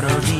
parody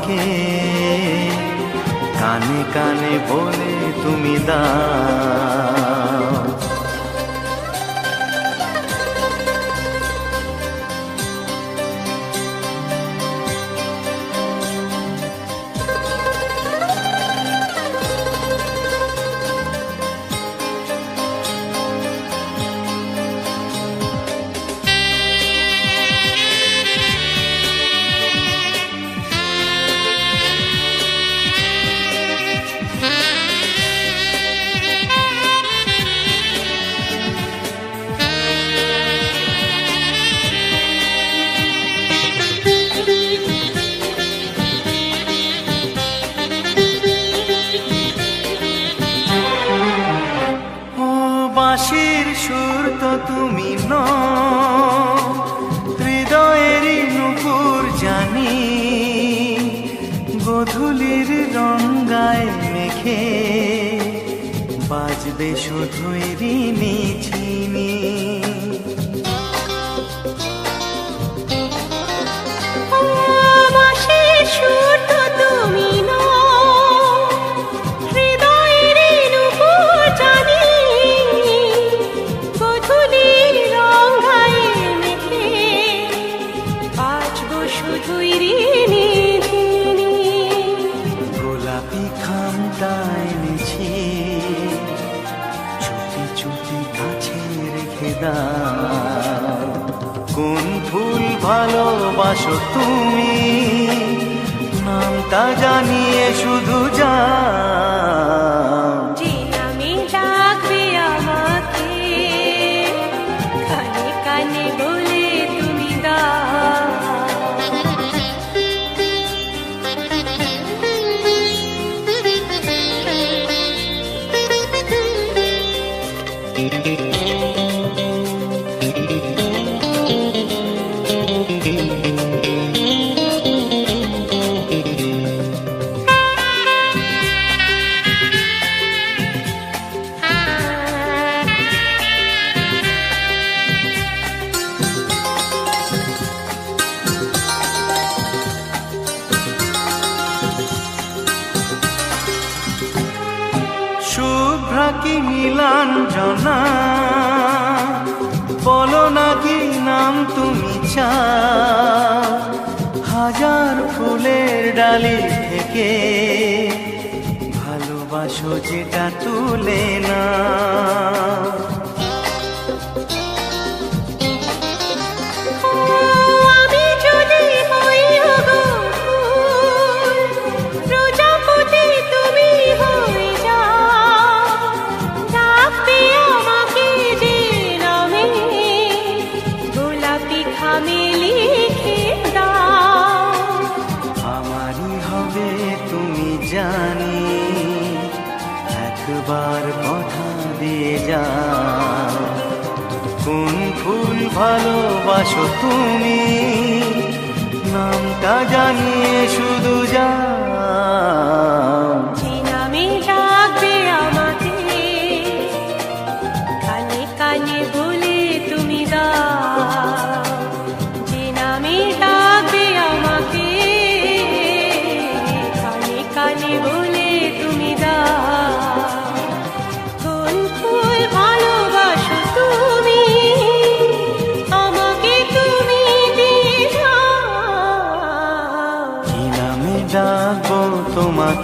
আমাকে কানে কানে বলে তুমি দা কৃষ্ণ হৃদয়ের নুপুর জানি গধুলির রঙ্গায় মেখে বাজবে শুধুই ঋণী চিনি তুমি। নামটা জানিয়ে শুধু যা। ডালে থেকে ভালোবাসো যেটা তুলে না। তুমি। নামটা জানিয়ে শুধু যা।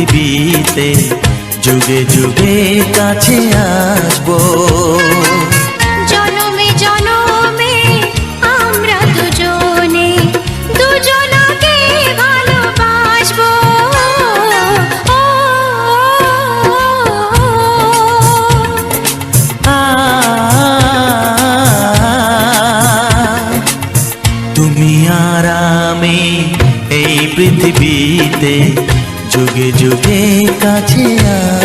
পৃথিবীতে যুগে যুগে কাছে আসব। তুমি আরামে এই পৃথিবীতে যুগে যুগে কাছে আ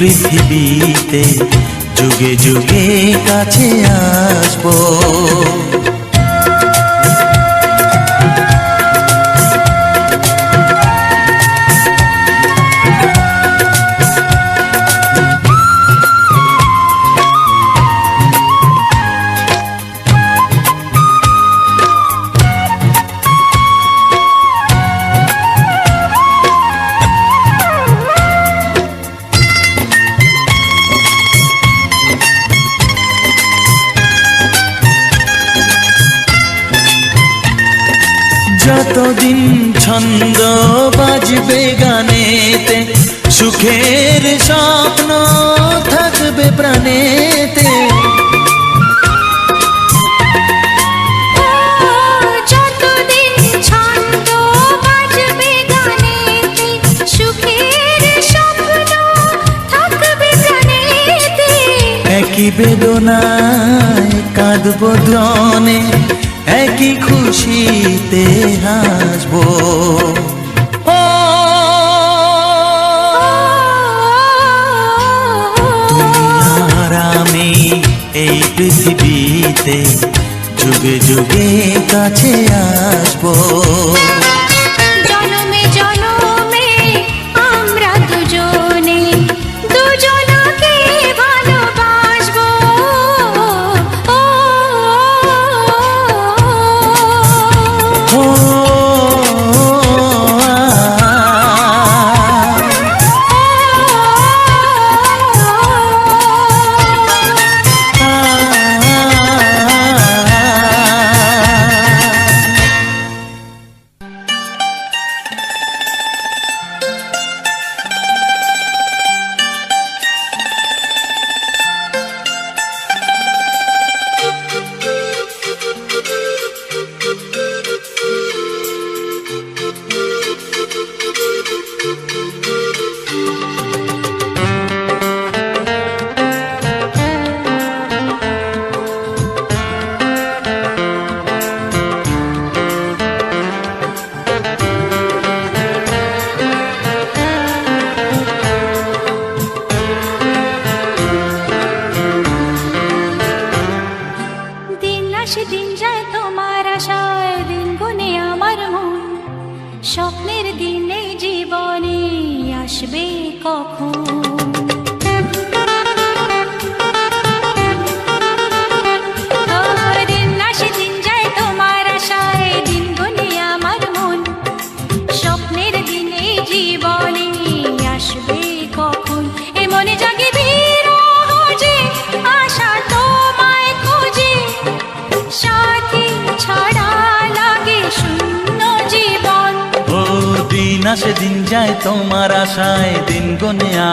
পৃথিবীতে যুগে যুগে কাছে আসব। যতদিন ছন্দ বাজবে গানেতে সুখের স্বপ্ন থাকবে প্রাণেতে। একই বেদনায় কাঁদব ধনে একই খুশিতে হাসব। আমি এই পৃথিবীতে যুগে যুগে কাছে আসব।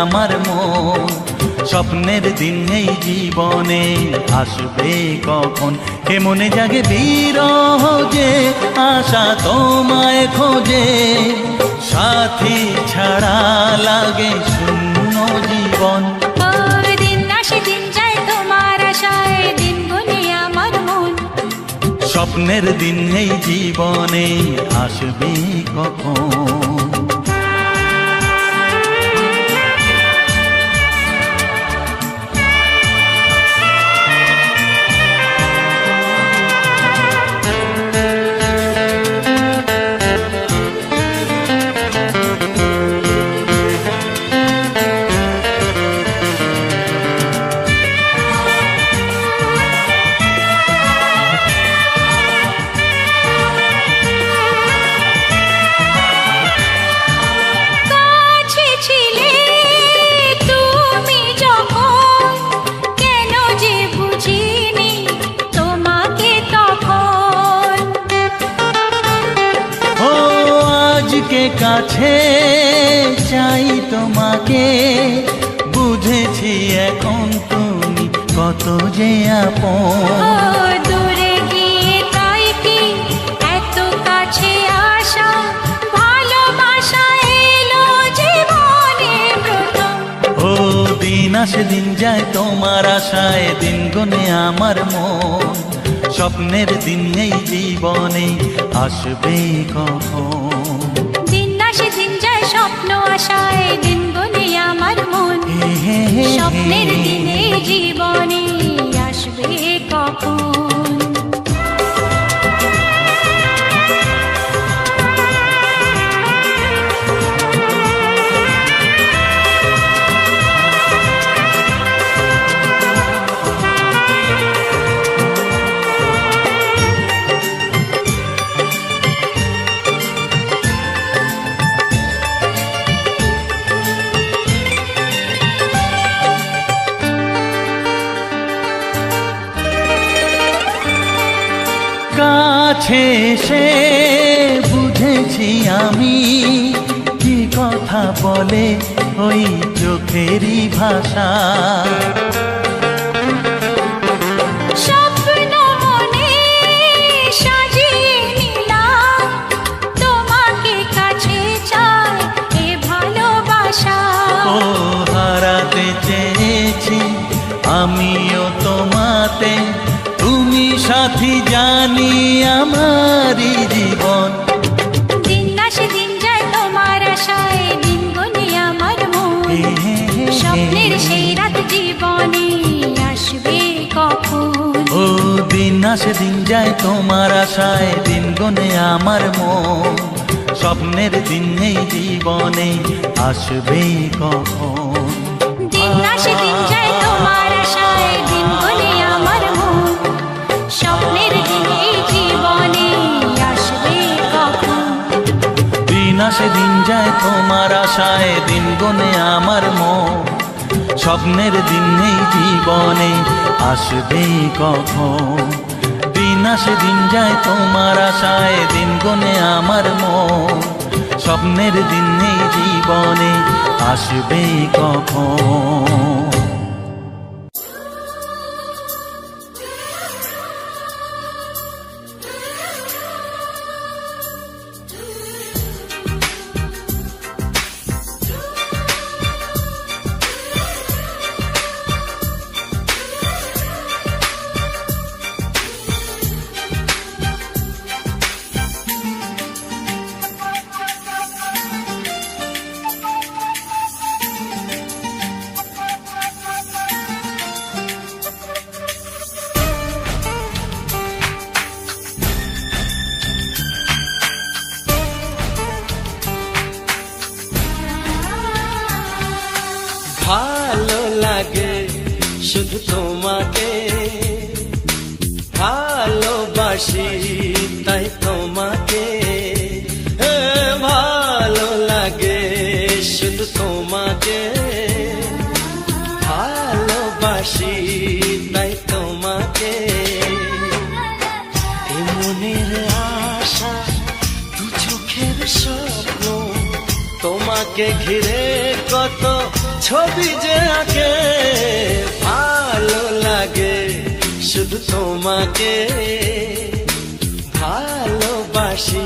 আমার মন। স্বপ্নের দিন এই জীবনে আসবে কখন? কে মনে জাগে বিরহ যে আশা তোমায় খোঁজে? সাথী ছাড়া লাগে শূন্য জীবন। স্বপ্নের দিন এই জীবনে আসবে কখন? কাছে চাই তোমাকে। বুঝেছি এখন তুমি কত যে আপন। দিন দিন যায় তোমার আশায় দিন গুনে আমার মন। স্বপ্নের দিন এই জীবনে আসবে কখন? আশায় দিন বনে আমার মন। স্বপ্নের দিনে জীবনে আসবে কখন আমিও তোমাতে তুমি সাথী জানি আমারই জীবন। দিন আসে দিন যায় তোমার আশায় দিন গনে আমার মন। স্বপ্নের সেই রাত জীবনে আসবে কখন? ও দিন আসে দিন যায় তোমার আশায় দিন গনে আমার মন। স্বপ্নের দিন এই জীবনে আসবে কখন? দিন আসে দিন যায় তোমার আশায়, দিন গনে আমার মন। স্বপ্নের দিন এই জীবনে, আসবে কখন? দিন আসে, দিন যায় তোমার আশায়, দিন গনে আমার মন। স্বপ্নের দিন এই জীবনে, আসবে কখন? ভালোবাসি, তাই তোমাকে। ভালো লাগে শুধু তোমাকে। ভালোবাসি, তাই তোমাকে। মনের আশা, দু চোখের স্বপ্ন। তোমাকে ঘিরে কত ছবি যে আঁকে। ভালো লাগে শুধু তোমাকে ভালোবাসি।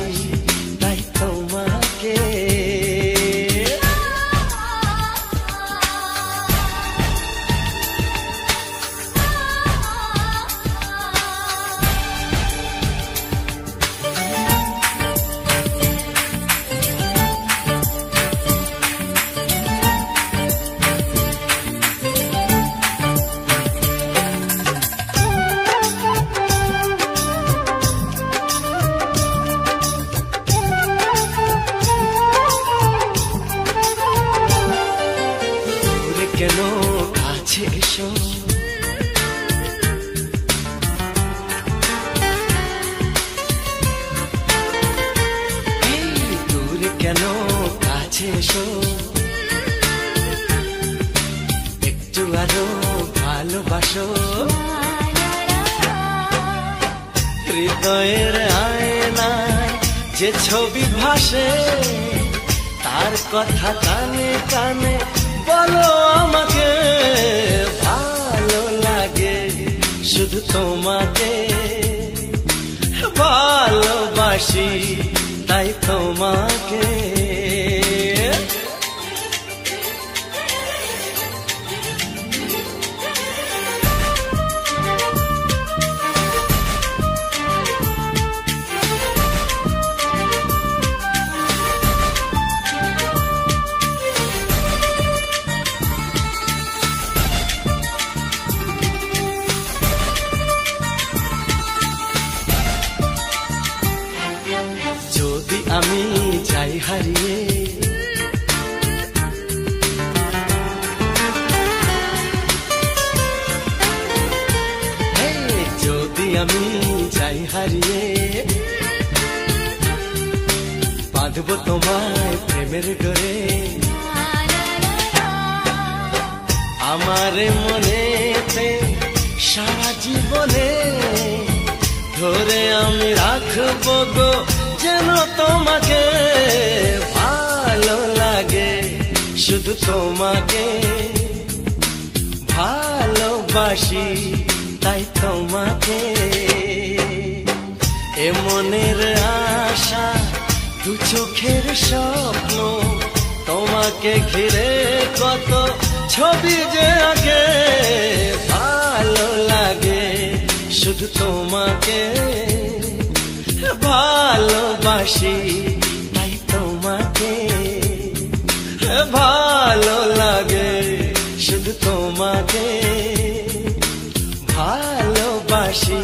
ভালোবাসি তাই তোমাকে আমার মনেতে সারা জীবনে ধরে আমি রাখব গো, যেন তোমাকে ভালো লাগে, শুধু তোমাকে ভালোবাসি, তাই তোমাকে। এ মনের আশা, দু চোখের স্বপ্ন তোমাকে ঘিরে কত ছবি যে আগে ভালো লাগে শুধু তোমাকে। ভালোবাসি তাই তোমাকে, ভালো লাগে শুধু তোমাকে। ভালোবাসি